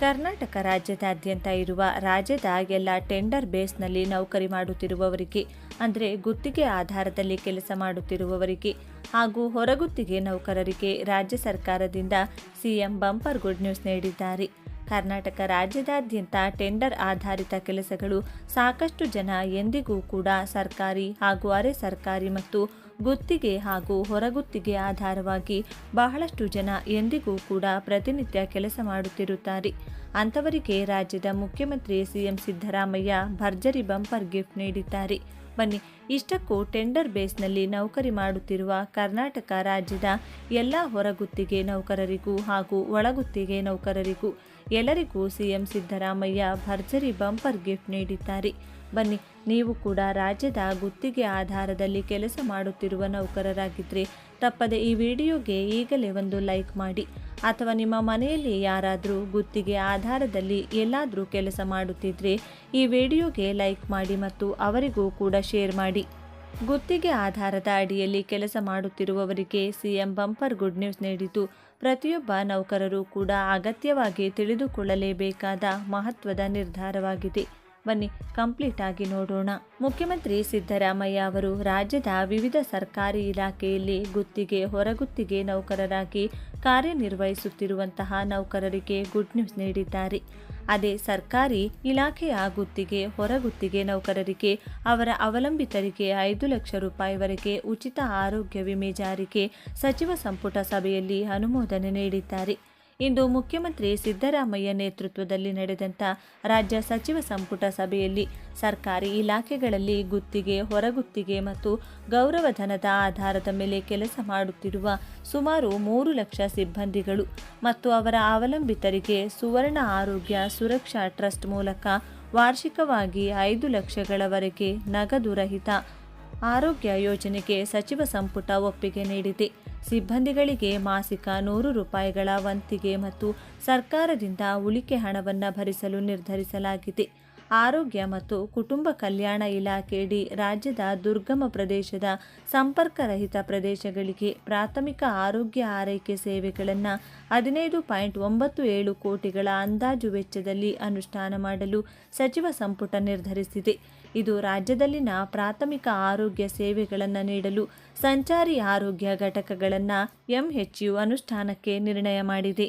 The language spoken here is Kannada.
ಕರ್ನಾಟಕ ರಾಜ್ಯದಾದ್ಯಂತ ಇರುವ ರಾಜ್ಯದ ಎಲ್ಲ ಟೆಂಡರ್ ಬೇಸ್ನಲ್ಲಿ ನೌಕರಿ ಮಾಡುತ್ತಿರುವವರಿಗೆ, ಅಂದರೆ ಗುತ್ತಿಗೆ ಆಧಾರದಲ್ಲಿ ಕೆಲಸ ಮಾಡುತ್ತಿರುವವರಿಗೆ ಹಾಗೂ ಹೊರಗುತ್ತಿಗೆ ನೌಕರರಿಗೆ ರಾಜ್ಯ ಸರ್ಕಾರದಿಂದ ಸಿಎಂ ಬಂಪರ್ ಗುಡ್ ನ್ಯೂಸ್ ನೀಡಿದ್ದಾರೆ. ಕರ್ನಾಟಕ ರಾಜ್ಯದಾದ್ಯಂತ ಟೆಂಡರ್ ಆಧಾರಿತ ಕೆಲಸಗಳು ಸಾಕಷ್ಟು ಜನ ಎಂದಿಗೂ ಕೂಡ ಸರ್ಕಾರಿ ಹಾಗೂ ಅರೆ ಸರ್ಕಾರಿ ಮತ್ತು ಗುತ್ತಿಗೆ ಹಾಗೂ ಹೊರಗುತ್ತಿಗೆ ಆಧಾರವಾಗಿ ಬಹಳಷ್ಟು ಜನ ಎಂದಿಗೂ ಕೂಡ ಪ್ರತಿನಿತ್ಯ ಕೆಲಸ ಮಾಡುತ್ತಿರುತ್ತಾರೆ. ಅಂಥವರಿಗೆ ರಾಜ್ಯದ ಮುಖ್ಯಮಂತ್ರಿ ಸಿಎಂ ಸಿದ್ದರಾಮಯ್ಯ ಭರ್ಜರಿ ಬಂಪರ್ ಗಿಫ್ಟ್ ನೀಡಿದ್ದಾರೆ. ಬನ್ನಿ. ಇಷ್ಟಕ್ಕೂ ಟೆಂಡರ್ ಬೇಸ್ನಲ್ಲಿ ನೌಕರಿ ಮಾಡುತ್ತಿರುವ ಕರ್ನಾಟಕ ರಾಜ್ಯದ ಎಲ್ಲ ಹೊರಗುತ್ತಿಗೆ ನೌಕರರಿಗೂ ಹಾಗೂ ಒಳಗುತ್ತಿಗೆ ನೌಕರರಿಗೂ ಎಲ್ಲರಿಗೂ ಸಿಎಂ ಸಿದ್ದರಾಮಯ್ಯ ಭರ್ಜರಿ ಬಂಪರ್ ಗಿಫ್ಟ್ ನೀಡಿದ್ದಾರೆ. ಬನ್ನಿ, ನೀವು ಕೂಡ ರಾಜ್ಯದ ಗುತ್ತಿಗೆ ಆಧಾರದಲ್ಲಿ ಕೆಲಸ ಮಾಡುತ್ತಿರುವ ನೌಕರರಾಗಿದ್ದರೆ ತಪ್ಪದೆ ಈ ವಿಡಿಯೋಗೆ ಈಗಲೇ ಒಂದು ಲೈಕ್ ಮಾಡಿ ಅಥವಾ ನಿಮ್ಮ ಮನೆಯಲ್ಲಿ ಯಾರಾದರೂ ಗುತ್ತಿಗೆ ಆಧಾರದಲ್ಲಿ ಎಲ್ಲಾದರೂ ಕೆಲಸ ಮಾಡುತ್ತಿದ್ದರೆ ಈ ವಿಡಿಯೋಗೆ ಲೈಕ್ ಮಾಡಿ ಮತ್ತು ಅವರಿಗೂ ಕೂಡ ಶೇರ್ ಮಾಡಿ. ಗುತ್ತಿಗೆ ಆಧಾರದ ಅಡಿಯಲ್ಲಿ ಕೆಲಸ ಮಾಡುತ್ತಿರುವವರಿಗೆ ಸಿಎಂ ಬಂಪರ್ ಗುಡ್ ನ್ಯೂಸ್ ನೀಡಿತು ಪ್ರತಿಯೊಬ್ಬ ನೌಕರರು ಕೂಡ ಅಗತ್ಯವಾಗಿ ತಿಳಿದುಕೊಳ್ಳಲೇಬೇಕಾದ ಮಹತ್ವದ ನಿರ್ಧಾರವಾಗಿದೆ. ಬನ್ನಿ, ಕಂಪ್ಲೀಟ್ ಆಗಿ ನೋಡೋಣ. ಮುಖ್ಯಮಂತ್ರಿ ಸಿದ್ದರಾಮಯ್ಯ ಅವರು ರಾಜ್ಯದ ವಿವಿಧ ಸರ್ಕಾರಿ ಇಲಾಖೆಯಲ್ಲಿ ಗುತ್ತಿಗೆ, ಹೊರಗುತ್ತಿಗೆ ನೌಕರರಾಗಿ ಕಾರ್ಯನಿರ್ವಹಿಸುತ್ತಿರುವಂತಹ ನೌಕರರಿಗೆ ಗುಡ್ ನ್ಯೂಸ್ ನೀಡಿದ್ದಾರೆ. ಅದೇ ಸರ್ಕಾರಿ ಇಲಾಖೆಯ ಗುತ್ತಿಗೆ, ಹೊರಗುತ್ತಿಗೆ ನೌಕರರಿಗೆ, ಅವರ ಅವಲಂಬಿತರಿಗೆ ಐದು ಲಕ್ಷ ರೂಪಾಯಿವರೆಗೆ ಉಚಿತ ಆರೋಗ್ಯ ವಿಮೆ ಜಾರಿಗೆ ಸಚಿವ ಸಂಪುಟ ಸಭೆಯಲ್ಲಿ ಅನುಮೋದನೆ ನೀಡಿದ್ದಾರೆ. ಇಂದು ಮುಖ್ಯಮಂತ್ರಿ ಸಿದ್ದರಾಮಯ್ಯ ನೇತೃತ್ವದಲ್ಲಿ ನಡೆದಂಥ ರಾಜ್ಯ ಸಚಿವ ಸಂಪುಟ ಸಭೆಯಲ್ಲಿ ಸರ್ಕಾರಿ ಇಲಾಖೆಗಳಲ್ಲಿ ಗುತ್ತಿಗೆ, ಹೊರಗುತ್ತಿಗೆ ಮತ್ತು ಗೌರವಧನದ ಆಧಾರದ ಮೇಲೆ ಕೆಲಸ ಮಾಡುತ್ತಿರುವ ಸುಮಾರು ಮೂರು ಲಕ್ಷ ಸಿಬ್ಬಂದಿಗಳು ಮತ್ತು ಅವರ ಅವಲಂಬಿತರಿಗೆ ಸುವರ್ಣ ಆರೋಗ್ಯ ಸುರಕ್ಷಾ ಟ್ರಸ್ಟ್ ಮೂಲಕ ವಾರ್ಷಿಕವಾಗಿ ಐದು ಲಕ್ಷಗಳವರೆಗೆ ನಗದು ರಹಿತ ಆರೋಗ್ಯ ಯೋಜನೆಗೆ ಸಚಿವ ಸಂಪುಟ ಒಪ್ಪಿಗೆ ನೀಡಿದೆ. ಸಿಬ್ಬಂದಿಗಳಿಗೆ ಮಾಸಿಕ ನೂರು ರೂಪಾಯಿಗಳ ವಂತಿಗೆ ಮತ್ತು ಸರ್ಕಾರದಿಂದ ಉಳಿಕೆ ಹಣವನ್ನು ಭರಿಸಲು ನಿರ್ಧರಿಸಲಾಗಿದೆ. ಆರೋಗ್ಯ ಮತ್ತು ಕುಟುಂಬ ಕಲ್ಯಾಣ ಇಲಾಖೆಯಡಿ ರಾಜ್ಯದ ದುರ್ಗಮ ಪ್ರದೇಶದ ಸಂಪರ್ಕರಹಿತ ಪ್ರದೇಶಗಳಿಗೆ ಪ್ರಾಥಮಿಕ ಆರೋಗ್ಯ ಆರೈಕೆ ಸೇವೆಗಳನ್ನು ಹದಿನೈದು ಪಾಯಿಂಟ್ ಒಂಬತ್ತು ಏಳು ಕೋಟಿಗಳ ಅಂದಾಜು ವೆಚ್ಚದಲ್ಲಿ ಅನುಷ್ಠಾನ ಮಾಡಲು ಸಚಿವ ಸಂಪುಟ ನಿರ್ಧರಿಸಿದೆ. ಇದು ರಾಜ್ಯದಲ್ಲಿನ ಪ್ರಾಥಮಿಕ ಆರೋಗ್ಯ ಸೇವೆಗಳನ್ನು ನೀಡಲು ಸಂಚಾರಿ ಆರೋಗ್ಯ ಘಟಕಗಳನ್ನು ಎಂಎಚ್ಯು ಅನುಷ್ಠಾನಕ್ಕೆ ನಿರ್ಣಯ ಮಾಡಿದೆ.